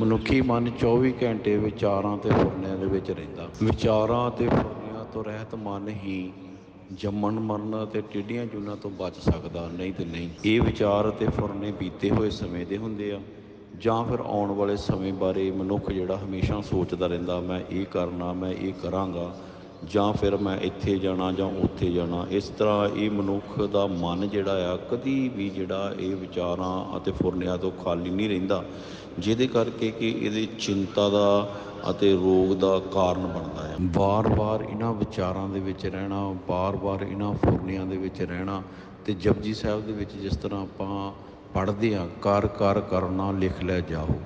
ਮਨੁੱਖੀ ਮਨ 24 ਘੰਟੇ ਵਿਚਾਰਾਂ ਤੇ ਫੁਰਨਿਆਂ ਦੇ ਵਿੱਚ ਰਹਿੰਦਾ। ਵਿਚਾਰਾਂ ਤੇ ਫੁਰਨਿਆਂ ਤੋਂ ਰਹਿਤ ਮਨ ਹੀ ਜੰਮਣ ਮਰਨ ਅਤੇ ਟਿੱਡੀਆਂ ਜੂਨਾਂ ਤੋਂ ਬਚ ਸਕਦਾ, ਨਹੀਂ ਤੇ ਨਹੀਂ। ਇਹ ਵਿਚਾਰ ਅਤੇ ਫੁਰਨੇ ਬੀਤੇ ਹੋਏ ਸਮੇਂ ਦੇ ਹੁੰਦੇ ਆ, ਜਾਂ ਫਿਰ ਆਉਣ ਵਾਲੇ ਸਮੇਂ ਬਾਰੇ ਮਨੁੱਖ ਜਿਹੜਾ ਹਮੇਸ਼ਾ ਸੋਚਦਾ ਰਹਿੰਦਾ, ਮੈਂ ਇਹ ਕਰਨਾ, ਮੈਂ ਇਹ ਕਰਾਂਗਾ। ਜਾਂ ਫਿਰ ਮੈਂ ਇੱਥੇ ਜਾਣਾ ਜਾਂ ਉੱਥੇ ਜਾਣਾ, ਇਸ ਤਰ੍ਹਾਂ ਇਹ ਮਨੁੱਖ ਦਾ ਮਨ ਜਿਹੜਾ ਆ, ਕਦੀ ਵੀ ਜਿਹੜਾ ਇਹ ਵਿਚਾਰਾਂ ਅਤੇ ਫੁਰਨਿਆਂ ਤੋਂ ਖਾਲੀ ਨਹੀਂ ਰਹਿੰਦਾ, ਜਿਹਦੇ ਕਰਕੇ ਕਿ ਇਹਦੇ ਚਿੰਤਾ ਦਾ ਅਤੇ ਰੋਗ ਦਾ ਕਾਰਨ ਬਣਦਾ ਹੈ ਵਾਰ ਵਾਰ ਇਹਨਾਂ ਵਿਚਾਰਾਂ ਦੇ ਵਿੱਚ ਰਹਿਣਾ ਵਾਰ ਵਾਰ ਇਹਨਾਂ ਫੁਰਨਿਆਂ ਦੇ ਵਿੱਚ ਰਹਿਣਾ ਤੇ ਜਪਜੀ ਸਾਹਿਬ ਦੇ ਵਿੱਚ ਜਿਸ ਤਰ੍ਹਾਂ ਆਪਾਂ ਪੜ੍ਹਦੇ ਹਾਂ ਕਰ ਕਰ ਕਰਨਾ, ਲਿਖ ਲੈ ਜਾਓ।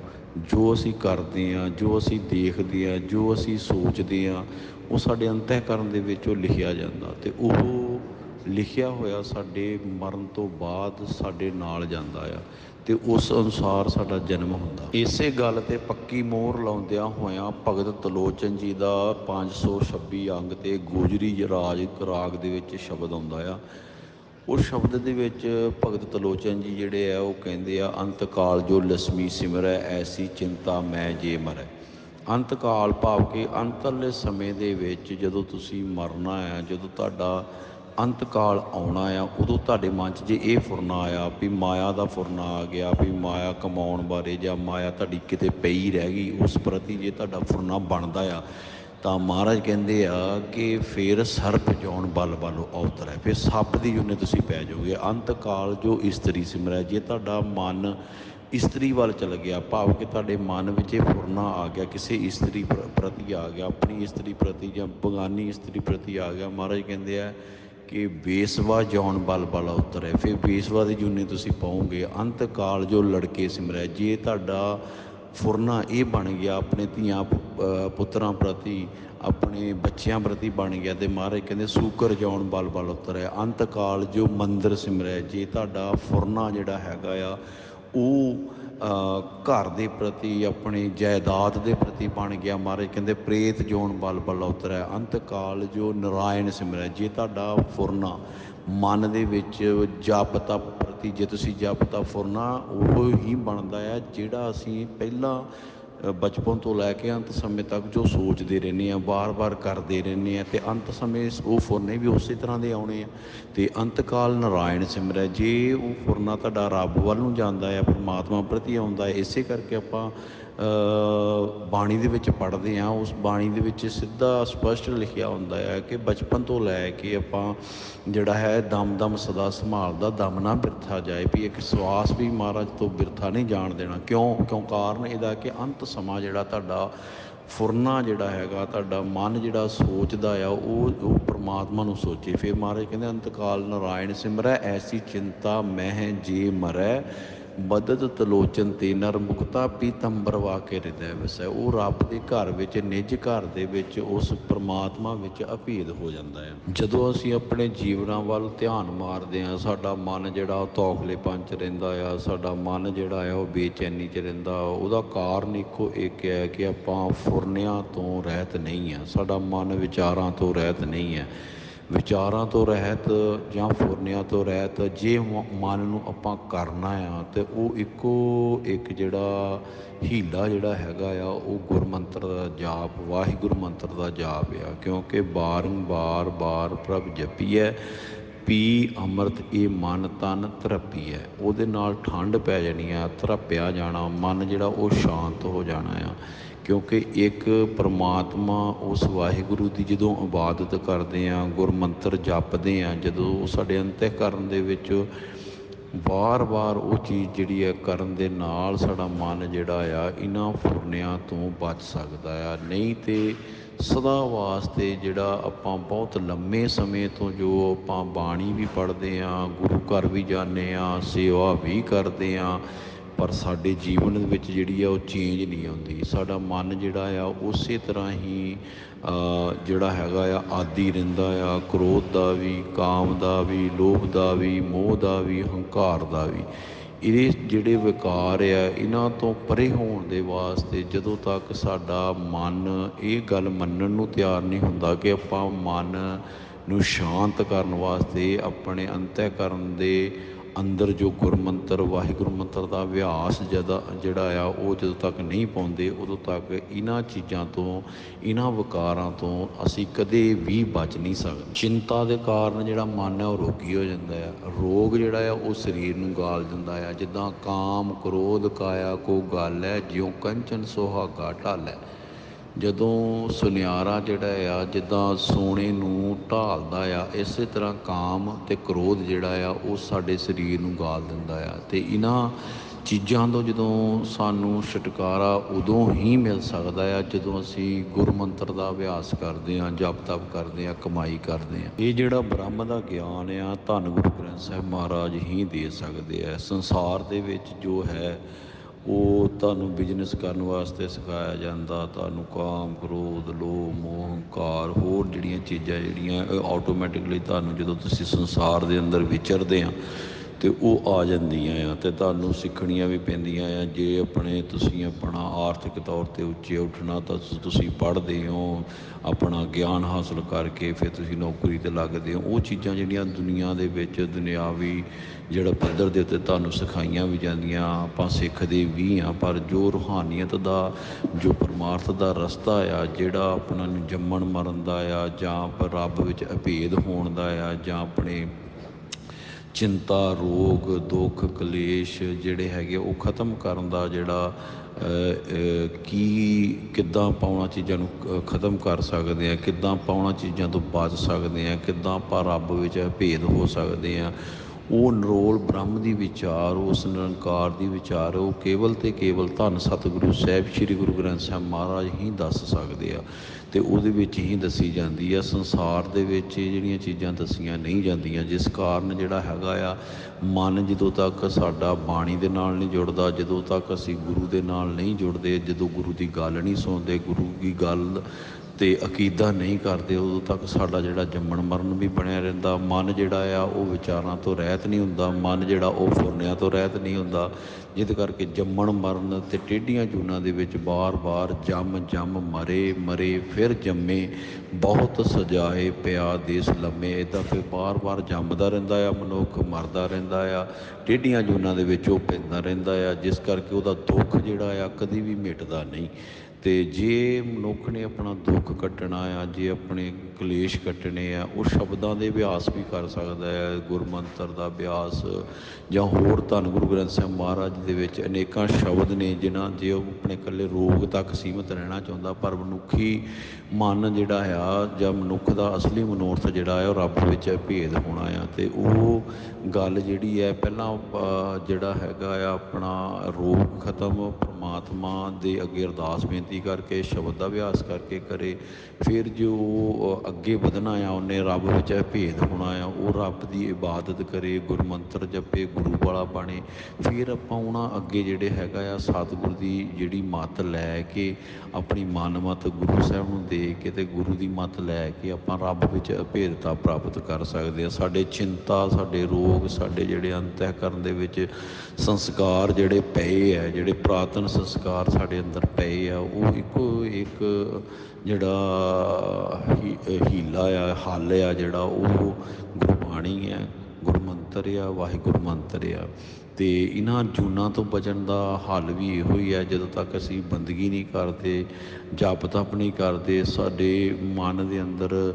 ਜੋ ਅਸੀਂ ਕਰਦੇ ਹਾਂ ਜੋ ਅਸੀਂ ਦੇਖਦੇ ਹਾਂ ਜੋ ਅਸੀਂ ਸੋਚਦੇ ਹਾਂ ਉਹ ਸਾਡੇ ਅੰਤःਕਰਨ ਦੇ ਵਿੱਚ ਉਹ ਲਿਖਿਆ ਜਾਂਦਾ ਤੇ ਉਹ ਲਿਖਿਆ ਹੋਇਆ ਸਾਡੇ ਮਰਨ ਤੋਂ ਬਾਅਦ ਸਾਡੇ ਨਾਲ ਜਾਂਦਾ ਆ ਤੇ ਉਸ ਅਨੁਸਾਰ ਸਾਡਾ ਜਨਮ ਹੁੰਦਾ। ਇਸੇ ਗੱਲ ਤੇ ਪੱਕੀ ਮੋਹਰ ਲਾਉਂਦਿਆਂ ਹੋਇਆਂ ਭਗਤ ਤਲੋਚਨ ਜੀ ਦਾ 526 ਅੰਗ ਤੇ ਗੋਜਰੀ ਰਾਜ ਰਾਗ ਦੇ ਵਿੱਚ ਸ਼ਬਦ ਆਉਂਦਾ ਆ। ਉਹ ਸ਼ਬਦ ਦੇ ਵਿੱਚ ਭਗਤ ਤਲੋਚਨ ਜੀ ਜਿਹੜੇ ਆ, ਉਹ ਕਹਿੰਦੇ ਆ ਅੰਤ ਕਾਲ ਜੋ ਲਸਮੀ ਸਿਮਰੈ, ਐਸੀ ਚਿੰਤਾ ਮੈਂ ਜੇ ਮਰੈ। ਅੰਤ ਕਾਲ ਭਾਵ ਕਿ ਅੰਤਰਲੇ ਸਮੇਂ ਦੇ ਵਿੱਚ ਜਦੋਂ ਤੁਸੀਂ ਮਰਨਾ ਆ, ਜਦੋਂ ਤੁਹਾਡਾ ਅੰਤ ਕਾਲ ਆਉਣਾ ਆ, ਉਦੋਂ ਤੁਹਾਡੇ ਮਨ 'ਚ ਜੇ ਇਹ ਫੁਰਨਾ ਆਇਆ ਵੀ ਮਾਇਆ ਦਾ ਫੁਰਨਾ ਆ ਗਿਆ, ਵੀ ਮਾਇਆ ਕਮਾਉਣ ਬਾਰੇ ਜਾਂ ਮਾਇਆ ਤੁਹਾਡੀ ਕਿਤੇ ਪਈ ਰਹਿ ਗਈ, ਉਸ ਪ੍ਰਤੀ ਜੇ ਤੁਹਾਡਾ ਫੁਰਨਾ ਬਣਦਾ ਆ ਤਾਂ ਮਹਾਰਾਜ ਕਹਿੰਦੇ ਆ ਕਿ ਫੇਰ ਸਰਪ ਜੋਨ ਬਲ ਬਲ ਅਵਤਰੈ। ਫਿਰ ਸੱਪ ਦੀ ਜੁਨੇ ਤੁਸੀਂ ਪੈ ਜਾਓਗੇ। ਅੰਤ ਕਾਲ ਜੋ ਇਸਤਰੀ ਸਿਮਰੈ, ਜੇ ਤੁਹਾਡਾ ਮਨ ਇਸਤਰੀ ਵੱਲ ਚਲ ਗਿਆ, ਭਾਵ ਕਿ ਤੁਹਾਡੇ ਮਨ ਵਿੱਚ ਇਹ ਫੁਰਨਾ ਆ ਗਿਆ, ਕਿਸੇ ਇਸਤਰੀ ਪ੍ਰ- ਪ੍ਰਤੀ ਆ ਗਿਆ, ਆਪਣੀ ਇਸਤਰੀ ਪ੍ਰਤੀ ਜਾਂ ਬਗਾਨੀ ਇਸਤਰੀ ਪ੍ਰਤੀ ਆ ਗਿਆ, ਮਹਾਰਾਜ ਕਹਿੰਦੇ ਆ ਕਿ ਬੇਸਵਾ ਜੌਨ ਬਲ ਬਲ ਉਤਰੈ ਫਿਰ ਬੇਸਵਾ ਦੀ ਜੁਨੇ ਤੁਸੀਂ ਪਾਉਂਗੇ ਅੰਤ ਕਾਲ ਜੋ ਲੜਕੇ ਸਿਮਰੈ, ਜੇ ਤੁਹਾਡਾ ਫੁਰਨਾ ਇਹ ਬਣ ਗਿਆ, ਆਪਣੇ ਧੀਆਂ ਪੁੱਤਰਾਂ ਪ੍ਰਤੀ, ਆਪਣੇ ਬੱਚਿਆਂ ਪ੍ਰਤੀ ਬਣ ਗਿਆ ਤੇ ਮਹਾਰਾਜ ਕਹਿੰਦੇ ਸੂਕਰ ਜੌਨ ਬਲ ਬਲ ਉਤਰੈ ਅੰਤ ਕਾਲ ਜੋ ਮੰਦਰ ਸਿਮਰੈ ਜੇ ਤੁਹਾਡਾ ਫੁਰਨਾ ਜਿਹੜਾ ਹੈਗਾ ਆ, ਉਹ ਘਰ ਦੇ ਪ੍ਰਤੀ, ਆਪਣੀ ਜਾਇਦਾਦ ਦੇ ਪ੍ਰਤੀ ਬਣ ਗਿਆ। ਮਹਾਰਾਜ ਕਹਿੰਦੇ ਪ੍ਰੇਤ ਜੋਨ ਬਲ ਬਲ ਉਤਰੈ ਅੰਤ ਕਾਲ ਜੋ ਨਰਾਇਣ ਸਿਮਰੈ ਜੇ ਤੁਹਾਡਾ ਫੁਰਨਾ ਮਨ ਦੇ ਵਿੱਚ ਜਪ ਤਪ ਕਿ ਜੇ ਤੁਸੀਂ ਜਪ ਤਪ ਫੁਰਨਾ, ਉਹ ਹੀ ਬਣਦਾ ਆ ਜਿਹੜਾ ਅਸੀਂ ਪਹਿਲਾਂ ਬਚਪਨ ਤੋਂ ਲੈ ਕੇ ਅੰਤ ਸਮੇਂ ਤੱਕ ਜੋ ਸੋਚਦੇ ਰਹਿੰਦੇ ਆ ਵਾਰ ਵਾਰ ਕਰਦੇ ਰਹਿੰਦੇ ਆ ਤੇ ਅੰਤ ਸਮੇਂ ਉਹ ਫੁਰਨੇ ਵੀ ਉਸੇ ਤਰ੍ਹਾਂ ਦੇ ਆਉਣੇ ਆ। ਤੇ ਅੰਤਕਾਲ ਨਾਰਾਇਣ ਸਿਮਰੈ, ਜੇ ਉਹ ਫੁਰਨਾ ਤੁਹਾਡਾ ਰੱਬ ਵੱਲ ਨੂੰ ਜਾਂਦਾ ਆ, ਪਰਮਾਤਮਾ ਪ੍ਰਤੀ ਆਉਂਦਾ ਹੈ ਇਸੇ ਕਰਕੇ ਆਪਾਂ ਬਾਣੀ ਦੇ ਵਿੱਚ ਪੜ੍ਹਦੇ ਆ ਉਸ ਬਾਣੀ ਦੇ ਵਿੱਚ ਸਿੱਧਾ ਸਪਸ਼ਟ ਲਿਖਿਆ ਹੁੰਦਾ ਹੈ ਕਿ ਬਚਪਨ ਤੋਂ ਲੈ ਕੇ ਆਪਾਂ ਜਿਹੜਾ ਹੈ ਦਮ ਦਮ ਸਦਾ ਸੰਭਾਲਦਾ, ਦਮ ਨਾ ਬਿਰਥਾ ਜਾਏ, ਵੀ ਇੱਕ ਸਵਾਸ ਵੀ ਮਹਾਰਾਜ ਤੋਂ ਬਿਰਥਾ ਨਹੀਂ ਜਾਣ ਦੇਣਾ। ਕਿਉਂ? ਕਿਉਂ? ਕਾਰਨ ਇਹਦਾ ਕਿ ਅੰਤ ਸਮਾਂ ਜਿਹੜਾ ਤੁਹਾਡਾ ਫੁਰਨਾ ਜਿਹੜਾ ਹੈਗਾ, ਤੁਹਾਡਾ ਮਨ ਜਿਹੜਾ ਸੋਚਦਾ ਆ, ਉਹ ਉਹ ਪ੍ਰਮਾਤਮਾ ਨੂੰ ਸੋਚੇ। ਫਿਰ ਮਹਾਰਾਜ ਕਹਿੰਦੇ, ਅੰਤਕਾਲ ਨਾਰਾਇਣ ਸਿਮਰੈ, ਐਸੀ ਚਿੰਤਾ ਮਹਿ ਜੇ ਮਰੈ। ਮਦਦ ਤਲੋਚਨ ਤੇ ਨਰਮੁਖਤਾ ਪੀਤੰਬਰ ਵਾ ਕੇ ਹਿਰਦੈ ਵਸੈ। ਉਹ ਰੱਬ ਦੇ ਘਰ ਵਿੱਚ, ਨਿੱਜ ਘਰ ਦੇ ਵਿੱਚ, ਉਸ ਪ੍ਰਮਾਤਮਾ ਵਿੱਚ ਅਭੇਦ ਹੋ ਜਾਂਦਾ ਹੈ। ਜਦੋਂ ਅਸੀਂ ਆਪਣੇ ਜੀਵਨਾਂ ਵੱਲ ਧਿਆਨ ਮਾਰਦੇ ਹਾਂ, ਸਾਡਾ ਮਨ ਜਿਹੜਾ ਉਹ ਤੌਖਲੇਪਨ ਚ ਰਹਿੰਦਾ ਆ, ਸਾਡਾ ਮਨ ਜਿਹੜਾ ਆ ਉਹ ਬੇਚੈਨੀ ਚ ਰਹਿੰਦਾ ਉਹਦਾ ਕਾਰਨ ਇੱਕੋ ਇੱਕ ਹੈ ਕਿ ਆਪਾਂ ਫੁਰਨਿਆਂ ਤੋਂ ਰਹਿਤ ਨਹੀਂ ਆ, ਸਾਡਾ ਮਨ ਵਿਚਾਰਾਂ ਤੋਂ ਰਹਿਤ ਨਹੀਂ ਹੈ ਵਿਚਾਰਾਂ ਤੋਂ ਰਹਿਤ ਜਾਂ ਫੁਰਨਿਆਂ ਤੋਂ ਰਹਿਤ, ਜੇ ਮਨ ਨੂੰ ਆਪਾਂ ਕਰਨਾ ਆ, ਤੇ ਉਹ ਇੱਕੋ ਇੱਕ ਜਿਹੜਾ ਹੀਲਾ ਜਿਹੜਾ ਹੈਗਾ ਆ, ਉਹ ਗੁਰਮੰਤਰ ਦਾ ਜਾਪ, ਵਾਹਿਗੁਰੂ ਮੰਤਰ ਦਾ ਜਾਪ ਆ। ਕਿਉਂਕਿ ਬਾਰੰਬਾਰ ਬਾਰ ਪ੍ਰਭ ਜਪੀਐ, ਪੀ ਅੰਮ੍ਰਿਤ ਇਹ ਮਨ ਤਨ ਤਰਪੀਐ। ਉਹਦੇ ਨਾਲ ਠੰਡ ਪੈ ਜਾਣੀ ਆ, ਤਰਪਿਆ ਜਾਣਾ, ਮਨ ਜਿਹੜਾ ਉਹ ਸ਼ਾਂਤ ਹੋ ਜਾਣਾ ਆ। ਕਿਉਂਕਿ ਇੱਕ ਪਰਮਾਤਮਾ ਉਸ ਵਾਹਿਗੁਰੂ ਦੀ ਜਦੋਂ ਇਬਾਦਤ ਕਰਦੇ ਆ, ਗੁਰਮੰਤਰ ਜਪਦੇ ਆ, ਜਦੋਂ ਉਹ ਸਾਡੇ ਅੰਤঃਕਰਨ ਦੇ ਵਿੱਚ ਵਾਰ-ਵਾਰ ਉਹ ਚੀਜ਼ ਜਿਹੜੀ ਹੈ ਕਰਨ ਦੇ ਨਾਲ ਸਾਡਾ ਮਨ ਜਿਹੜਾ ਆ, ਇਹਨਾਂ ਫੁਰਨਿਆਂ ਤੋਂ ਬਚ ਸਕਦਾ ਆ। ਨਹੀਂ ਤੇ ਸਦਾ ਵਾਸਤੇ ਜਿਹੜਾ ਆਪਾਂ ਬਹੁਤ ਲੰਮੇ ਸਮੇਂ ਤੋਂ ਜੋ ਆਪਾਂ ਬਾਣੀ ਵੀ ਪੜ੍ਹਦੇ ਆ, ਗੁਰੂ ਘਰ ਵੀ ਜਾਂਦੇ ਆ, ਸੇਵਾ ਵੀ ਕਰਦੇ ਆ ਪਰ ਸਾਡੇ ਜੀਵਨ ਵਿੱਚ ਜਿਹੜੀ ਆ ਉਹ ਚੇਂਜ ਨਹੀਂ ਆਉਂਦੀ। ਸਾਡਾ ਮਨ ਜਿਹੜਾ ਆ, ਉਸੇ ਤਰ੍ਹਾਂ ਹੀ ਜਿਹੜਾ ਹੈਗਾ ਆ, ਆਦੀ ਰਹਿੰਦਾ ਆ। ਕ੍ਰੋਧ ਦਾ ਵੀ, ਕਾਮ ਦਾ ਵੀ, ਲੋਭ ਦਾ ਵੀ, ਮੋਹ ਦਾ ਵੀ, ਹੰਕਾਰ ਦਾ ਵੀ। ਇਹਦੇ ਜਿਹੜੇ ਵਿਕਾਰ ਆ, ਇਹਨਾਂ ਤੋਂ ਪਰੇ ਹੋਣ ਦੇ ਵਾਸਤੇ ਜਦੋਂ ਤੱਕ ਸਾਡਾ ਮਨ ਇਹ ਗੱਲ ਮੰਨਣ ਨੂੰ ਤਿਆਰ ਨਹੀਂ ਹੁੰਦਾ ਕਿ ਆਪਾਂ ਮਨ ਨੂੰ ਸ਼ਾਂਤ ਕਰਨ ਵਾਸਤੇ, ਆਪਣੇ ਅੰਤःਕਰਨ ਦੇ ਅੰਦਰ ਜੋ ਗੁਰਮੰਤਰ, ਵਾਹਿਗੁਰੂ ਮੰਤਰ ਦਾ ਅਭਿਆਸ ਜਦਾ, ਜਿਹੜਾ ਆ, ਉਹ ਜਦੋਂ ਤੱਕ ਨਹੀਂ ਪਾਉਂਦੇ, ਉਦੋਂ ਤੱਕ ਇਹਨਾਂ ਚੀਜ਼ਾਂ ਤੋਂ, ਇਹਨਾਂ ਵਿਕਾਰਾਂ ਤੋਂ ਅਸੀਂ ਕਦੇ ਵੀ ਬਚ ਨਹੀਂ ਸਕਦੇ। ਚਿੰਤਾ ਦੇ ਕਾਰਨ ਜਿਹੜਾ ਮਨ ਹੈ ਉਹ ਰੋਗੀ ਹੋ ਜਾਂਦਾ ਆ। ਰੋਗ ਜਿਹੜਾ ਆ, ਉਹ ਸਰੀਰ ਨੂੰ ਗਾਲ ਦਿੰਦਾ ਆ। ਜਿੱਦਾਂ ਕਾਮ, ਕ੍ਰੋਧ, ਕਾਇਆ ਕੋ ਗੱਲ ਹੈ, ਜਿਉ ਕੰਚਨ ਸੁਹਾਗਾ ਢਾਲ ਹੈ ਜਦੋਂ ਸੁਨਿਆਰਾ ਜਿਹੜਾ ਆ, ਜਿੱਦਾਂ ਸੋਨੇ ਨੂੰ ਢਾਲਦਾ ਆ, ਇਸੇ ਤਰ੍ਹਾਂ ਕਾਮ ਤੇ ਕ੍ਰੋਧ ਜਿਹੜਾ ਆ, ਉਹ ਸਾਡੇ ਸਰੀਰ ਨੂੰ ਗਾਲ ਦਿੰਦਾ ਆ। ਤੇ ਇਹਨਾਂ ਚੀਜ਼ਾਂ ਤੋਂ ਜਦੋਂ ਸਾਨੂੰ ਛੁਟਕਾਰਾ ਉਦੋਂ ਹੀ ਮਿਲ ਸਕਦਾ ਆ, ਜਦੋਂ ਅਸੀਂ ਗੁਰਮੰਤਰ ਦਾ ਅਭਿਆਸ ਕਰਦੇ ਹਾਂ, ਜਪ ਤਪ ਕਰਦੇ ਹਾਂ, ਕਮਾਈ ਕਰਦੇ ਹਾਂ। ਇਹ ਜਿਹੜਾ ਬ੍ਰਹਮ ਦਾ ਗਿਆਨ ਆ, ਧੰਨ ਗੁਰੂ ਗ੍ਰੰਥ ਸਾਹਿਬ ਮਹਾਰਾਜ ਹੀ ਦੇ ਸਕਦੇ ਆ। ਸੰਸਾਰ ਦੇ ਵਿੱਚ ਜੋ ਹੈ ਉਹ ਤੁਹਾਨੂੰ ਬਿਜ਼ਨਸ ਕਰਨ ਵਾਸਤੇ ਸਿਖਾਇਆ ਜਾਂਦਾ, ਤੁਹਾਨੂੰ ਕਾਮ, ਕ੍ਰੋਧ, ਲੋਭ, ਮੋਹ, ਹੰਕਾਰ, ਹੋਰ ਜਿਹੜੀਆਂ ਚੀਜ਼ਾਂ ਜਿਹੜੀਆਂ ਆਟੋਮੈਟਿਕਲੀ ਤੁਹਾਨੂੰ ਜਦੋਂ ਤੁਸੀਂ ਸੰਸਾਰ ਦੇ ਅੰਦਰ ਵਿਚਰਦੇ ਆ ਅਤੇ ਉਹ ਆ ਜਾਂਦੀਆਂ ਆ ਅਤੇ ਤੁਹਾਨੂੰ ਸਿੱਖਣੀਆਂ ਵੀ ਪੈਂਦੀਆਂ ਆ। ਜੇ ਆਪਣੇ ਤੁਸੀਂ ਆਪਣਾ ਆਰਥਿਕ ਤੌਰ ਤੇ ਉੱਚੇ ਉੱਠਣਾ ਤਾਂ ਤੁਸੀਂ ਪੜ੍ਹਦੇ ਹੋ, ਆਪਣਾ ਗਿਆਨ ਹਾਸਲ ਕਰਕੇ ਫਿਰ ਤੁਸੀਂ ਨੌਕਰੀ ਤੇ ਲੱਗਦੇ ਹੋ। ਉਹ ਚੀਜ਼ਾਂ ਜਿਹੜੀਆਂ ਦੁਨੀਆ ਦੇ ਵਿੱਚ ਦੁਨਿਆਵੀ ਜਿਹੜਾ ਪੱਧਰ ਦੇ ਉੱਤੇ ਤੁਹਾਨੂੰ ਸਿਖਾਈਆਂ ਵੀ ਜਾਂਦੀਆਂ, ਆਪਾਂ ਸਿੱਖਦੇ ਵੀ ਹਾਂ ਪਰ ਜੋ ਰੂਹਾਨੀਅਤ ਦਾ, ਜੋ ਪਰਮਾਰਥ ਦਾ ਰਸਤਾ ਆ, ਜਿਹੜਾ ਆਪਣਾ ਨੂੰ ਜੰਮਣ ਮਰਨ ਦਾ ਆ ਜਾਂ ਰੱਬ ਵਿੱਚ ਅਭੇਦ ਹੋਣ ਦਾ ਆ ਜਾਂ ਆਪਣੇ ਚਿੰਤਾ, ਰੋਗ, ਦੁੱਖ, ਕਲੇਸ਼ ਜਿਹੜੇ ਹੈਗੇ ਉਹ ਖਤਮ ਕਰਨ ਦਾ ਜਿਹੜਾ ਕੀ, ਕਿੱਦਾਂ ਪਾਉਣਾ ਚੀਜ਼ਾਂ ਨੂੰ ਖਤਮ ਕਰ ਸਕਦੇ ਆ, ਕਿੱਦਾਂ ਪਾਉਣਾ ਚੀਜ਼ਾਂ ਤੋਂ ਬਚ ਸਕਦੇ ਆ, ਕਿੱਦਾਂ ਆਪਾਂ ਰੱਬ ਵਿੱਚ ਭੇਦ ਹੋ ਸਕਦੇ ਆ। ਉਹ ਨਰੋਲ ਬ੍ਰਹਮ ਦੀ ਵਿਚਾਰ, ਉਸ ਨਿਰੰਕਾਰ ਦੀ ਵਿਚਾਰ, ਉਹ ਕੇਵਲ ਤੇ ਕੇਵਲ ਧੰਨ ਸਤਿਗੁਰੂ ਸਾਹਿਬ, ਸ੍ਰੀ ਗੁਰੂ ਗ੍ਰੰਥ ਸਾਹਿਬ ਮਹਾਰਾਜ ਹੀ ਦੱਸ ਸਕਦੇ ਆ ਤੇ ਉਹਦੇ ਵਿੱਚ ਹੀ ਦੱਸੀ ਜਾਂਦੀ ਆ, ਸੰਸਾਰ ਦੇ ਵਿੱਚ ਇਹ ਜਿਹੜੀਆਂ ਚੀਜ਼ਾਂ ਦੱਸੀਆਂ ਨਹੀਂ ਜਾਂਦੀਆਂ, ਜਿਸ ਕਾਰਨ ਜਿਹੜਾ ਹੈਗਾ ਆ, ਮਨ ਜਦੋਂ ਤੱਕ ਸਾਡਾ ਬਾਣੀ ਦੇ ਨਾਲ ਨਹੀਂ ਜੁੜਦਾ, ਜਦੋਂ ਤੱਕ ਅਸੀਂ ਗੁਰੂ ਦੇ ਨਾਲ ਨਹੀਂ ਜੁੜਦੇ, ਜਦੋਂ ਗੁਰੂ ਦੀ ਗੱਲ ਨਹੀਂ ਸੁਣਦੇ, ਗੁਰੂ ਦੀ ਗੱਲ ਅਤੇ ਅਕੀਦਾ ਨਹੀਂ ਕਰਦੇ, ਉਦੋਂ ਤੱਕ ਸਾਡਾ ਜਿਹੜਾ ਜੰਮਣ ਮਰਨ ਵੀ ਬਣਿਆ ਰਹਿੰਦਾ। ਮਨ ਜਿਹੜਾ ਆ, ਉਹ ਵਿਚਾਰਾਂ ਤੋਂ ਰਹਿਤ ਨਹੀਂ ਹੁੰਦਾ। ਮਨ ਜਿਹੜਾ, ਉਹ ਫੁਰਨਿਆਂ ਤੋਂ ਰਹਿਤ ਨਹੀਂ ਹੁੰਦਾ। ਜਿਹਦੇ ਕਰਕੇ ਜੰਮਣ ਮਰਨ ਤੇ ਟੇਢੀਆਂ ਜੂਨਾਂ ਦੇ ਵਿੱਚ ਬਾਰ-ਬਾਰ ਜੰਮ ਜੰਮ, ਮਰੇ ਮਰੇ, ਫਿਰ ਜੰਮੇ, ਬਹੁਤ ਸਜਾਏ ਪਿਆ ਦੇਸ ਲੰਮੇ। ਇਦਾਂ ਫਿਰ ਬਾਰ-ਬਾਰ ਜੰਮਦਾ ਰਹਿੰਦਾ ਆ, ਮਨੁੱਖ ਮਰਦਾ ਰਹਿੰਦਾ ਆ। ਟੇਢੀਆਂ ਜੂਨਾਂ ਦੇ ਵਿੱਚ ਉਹ ਪੈਂਦਾ ਰਹਿੰਦਾ ਆ, ਜਿਸ ਕਰਕੇ ਉਹਦਾ ਦੁੱਖ ਜਿਹੜਾ ਆ, ਕਦੀ ਵੀ ਮਿਟਦਾ ਨਹੀਂ। ਤੇ ਜੇ ਮਨੁੱਖ ਨੇ ਆਪਣਾ ਦੁੱਖ ਕੱਟਣਾ ਆ ਜੇ ਆਪਣੇ ਕਲੇਸ਼ ਕੱਟਣੇ ਆ, ਉਹ ਸ਼ਬਦਾਂ ਦੇ ਅਭਿਆਸ ਵੀ ਕਰ ਸਕਦਾ ਹੈ, ਗੁਰਮੰਤਰ ਦਾ ਅਭਿਆਸ ਜਾਂ ਹੋਰ ਧੰਨ ਗੁਰੂ ਗ੍ਰੰਥ ਸਾਹਿਬ ਮਹਾਰਾਜ ਦੇ ਵਿੱਚ ਅਨੇਕਾਂ ਸ਼ਬਦ ਨੇ ਜਿਨ੍ਹਾਂ ਜੇ ਉਹ ਆਪਣੇ ਇਕੱਲੇ ਰੋਗ ਤੱਕ ਸੀਮਤ ਰਹਿਣਾ ਚਾਹੁੰਦਾ, ਪਰ ਮਨੁੱਖੀ ਮਨ ਜਿਹੜਾ ਆ ਜਾਂ ਮਨੁੱਖ ਦਾ ਅਸਲੀ ਮਨੋਰਥ ਜਿਹੜਾ ਆ, ਉਹ ਰੱਬ ਵਿੱਚ ਭੇਦ ਹੋਣਾ ਆ ਤੇ ਉਹ ਗੱਲ ਜਿਹੜੀ ਹੈ ਪਹਿਲਾਂ ਜਿਹੜਾ ਹੈਗਾ ਆ ਆਪਣਾ ਰੋਗ ਖਤਮ ਪਰਮਾਤਮਾ ਦੇ ਅੱਗੇ ਅਰਦਾਸ ਬੇਨਤੀ ਕਰਕੇ, ਸ਼ਬਦ ਦਾ ਅਭਿਆਸ ਕਰਕੇ ਕਰੇ, ਫਿਰ ਜੋ ਅੱਗੇ ਵਧਣਾ ਆ, ਉਹਨੇ ਰੱਬ ਵਿੱਚ ਭੇਦ ਹੋਣਾ ਆ। ਉਹ ਰੱਬ ਦੀ ਇਬਾਦਤ ਕਰੇ, ਗੁਰਮੰਤਰ ਜਪੇ, ਗੁਰੂ ਵਾਲਾ ਬਣੇ। ਫਿਰ ਆਪਾਂ ਉਹਨਾਂ ਅੱਗੇ ਜਿਹੜੇ ਹੈਗਾ ਆ, ਸਤਿਗੁਰ ਦੀ ਜਿਹੜੀ ਮੱਤ ਲੈ ਕੇ ਆਪਣੀ ਮਨਮਤ ਗੁਰੂ ਸਾਹਿਬ ਨੂੰ ਦੇ ਕੇ ਤੇ ਗੁਰੂ ਦੀ ਮੱਤ ਲੈ ਕੇ ਆਪਾਂ ਰੱਬ ਵਿੱਚ ਅਭੇਦਤਾ ਪ੍ਰਾਪਤ ਕਰ ਸਕਦੇ ਆ। ਸਾਡੇ ਚਿੰਤਾ, ਸਾਡੇ ਰੋਗ, ਸਾਡੇ ਜਿਹੜੇ ਅੰਤঃਕਰਨ ਦੇ ਵਿੱਚ ਸੰਸਕਾਰ ਜਿਹੜੇ ਪਏ ਆ, ਜਿਹੜੇ ਪ੍ਰਾਤਨ ਸੰਸਕਾਰ ਸਾਡੇ ਅੰਦਰ ਪਏ ਆ, ਉਹ ਇੱਕੋ ਇੱਕ ਜਿਹੜਾ ਹੀਲਾ ਆ ਹੱਲ ਆ ਜਿਹੜਾ ਉਹ ਗੁਰਬਾਣੀ ਹੈ ਗੁਰਮੰਤਰ ਆ ਵਾਹਿਗੁਰੂ ਮੰਤਰ ਆ। ਅਤੇ ਇਹਨਾਂ ਜੂਨਾਂ ਤੋਂ ਬਚਣ ਦਾ ਹੱਲ ਵੀ ਇਹੋ ਹੀ ਹੈ, ਜਦੋਂ ਤੱਕ ਅਸੀਂ ਬੰਦਗੀ ਨਹੀਂ ਕਰਦੇ ਜਪ ਤਪ ਨਹੀਂ ਕਰਦੇ, ਸਾਡੇ ਮਨ ਦੇ ਅੰਦਰ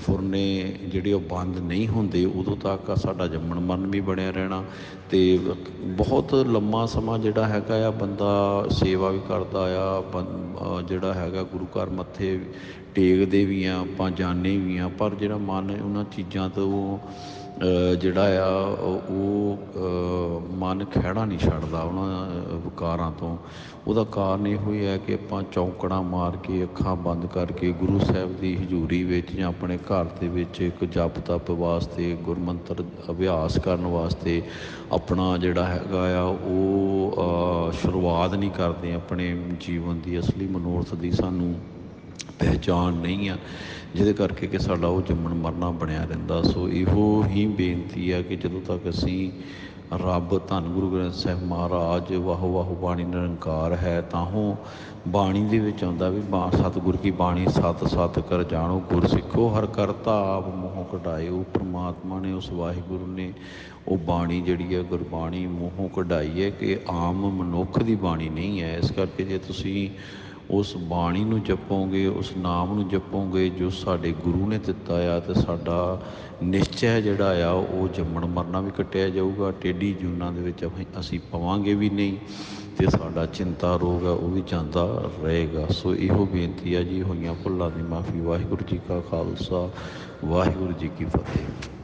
ਫੁਰਨੇ ਜਿਹੜੇ ਉਹ ਬੰਦ ਨਹੀਂ ਹੁੰਦੇ, ਉਦੋਂ ਤੱਕ ਸਾਡਾ ਜੰਮਣ ਮਨ ਵੀ ਬਣਿਆ ਰਹਿਣਾ ਤੇ ਬਹੁਤ ਲੰਮਾ ਸਮਾਂ ਜਿਹੜਾ ਹੈਗਾ ਆ, ਬੰਦਾ ਸੇਵਾ ਵੀ ਕਰਦਾ ਆ, ਬੰ- ਜਿਹੜਾ ਹੈਗਾ ਗੁਰੂ ਘਰ ਮੱਥੇ ਟੇਕਦੇ ਵੀ ਆ, ਆਪਾਂ ਜਾਣੇ ਵੀ ਆ, ਪਰ ਜਿਹੜਾ ਮਨ ਉਹਨਾਂ ਚੀਜ਼ਾਂ ਤੋਂ ਜਿਹੜਾ ਆ, ਉਹ ਉਹ, ਮਨ ਖਹਿੜਾ ਨਹੀਂ ਛੱਡਦਾ ਉਹਨਾਂ ਵਿਕਾਰਾਂ ਤੋਂ। ਉਹਦਾ ਕਾਰਨ ਇਹੋ ਹੀ ਹੈ ਕਿ ਆਪਾਂ ਚੌਂਕੜਾ ਮਾਰ ਕੇ ਅੱਖਾਂ ਬੰਦ ਕਰਕੇ ਗੁਰੂ ਸਾਹਿਬ ਦੀ ਹਜ਼ੂਰੀ ਵਿੱਚ ਜਾਂ ਆਪਣੇ ਘਰ ਦੇ ਵਿੱਚ ਇੱਕ ਜਪ ਤਪ ਵਾਸਤੇ ਗੁਰਮੰਤਰ ਅਭਿਆਸ ਕਰਨ ਵਾਸਤੇ ਆਪਣਾ ਜਿਹੜਾ ਹੈਗਾ ਆ ਉਹ ਸ਼ੁਰੂਆਤ ਨਹੀਂ ਕਰਦੇ ਆਪਣੇ ਜੀਵਨ ਦੀ ਅਸਲੀ ਮਨੋਰਥ ਦੀ ਸਾਨੂੰ ਪਹਿਚਾਣ ਨਹੀਂ ਆ, ਜਿਹਦੇ ਕਰਕੇ ਕਿ ਸਾਡਾ ਉਹ ਜੰਮਣ ਮਰਨਾ ਬਣਿਆ ਰਹਿੰਦਾ। ਸੋ ਇਹੋ ਹੀ ਬੇਨਤੀ ਆ ਕਿ ਜਦੋਂ ਤੱਕ ਅਸੀਂ ਰੱਬ, ਧੰਨ ਗੁਰੂ ਗ੍ਰੰਥ ਸਾਹਿਬ ਮਹਾਰਾਜ, ਵਾਹ ਵਾਹ ਬਾਣੀ ਨਿਰੰਕਾਰ ਹੈ ਤਾਹੋਂ ਬਾਣੀ ਦੇ ਵਿੱਚ ਆਉਂਦਾ ਵੀ ਬਾ, ਸਤਿਗੁਰ ਕੀ ਬਾਣੀ ਸਤ ਸਤ ਕਰ ਜਾਣੋ, ਗੁਰ ਸਿੱਖੋ, ਹਰ ਕਰਤਾ ਆਪ ਮੋਹ ਕਢਾਏ ਉਹ ਪ੍ਰਮਾਤਮਾ ਨੇ, ਉਸ ਵਾਹਿਗੁਰੂ ਨੇ ਉਹ ਬਾਣੀ ਜਿਹੜੀ ਹੈ, ਗੁਰਬਾਣੀ ਮੋਹੋਂ ਕਢਾਈ ਹੈ ਕਿ ਆਮ ਮਨੁੱਖ ਦੀ ਬਾਣੀ ਨਹੀਂ ਹੈ। ਇਸ ਕਰਕੇ ਜੇ ਤੁਸੀਂ ਉਸ ਬਾਣੀ ਨੂੰ ਜਪੋਗੇ, ਉਸ ਨਾਮ ਨੂੰ ਜਪੋਗੇ ਜੋ ਸਾਡੇ ਗੁਰੂ ਨੇ ਦਿੱਤਾ ਆ ਤੇ ਸਾਡਾ ਨਿਸ਼ਚੈ ਜਿਹੜਾ ਆ ਉਹ ਜੰਮਣ ਮਰਨਾ ਵੀ ਕੱਟਿਆ ਜਾਊਗਾ। ਟੇਢੀ ਜੂਨਾਂ ਦੇ ਵਿੱਚ ਅਸੀਂ- ਪਵਾਂਗੇ ਵੀ ਨਹੀਂ ਤੇ ਸਾਡਾ ਚਿੰਤਾ, ਰੋਗ ਆ, ਉਹ ਵੀ ਜਾਂਦਾ ਰਹੇਗਾ। ਸੋ ਇਹੋ ਬੇਨਤੀ ਆ ਜੀ, ਹੋਈਆਂ ਭੁੱਲਾਂ ਦੀ ਮਾਫੀ। ਵਾਹਿਗੁਰੂ ਜੀ ਕਾ ਖਾਲਸਾ, ਵਾਹਿਗੁਰੂ ਜੀ ਕੀ ਫਤਿਹ।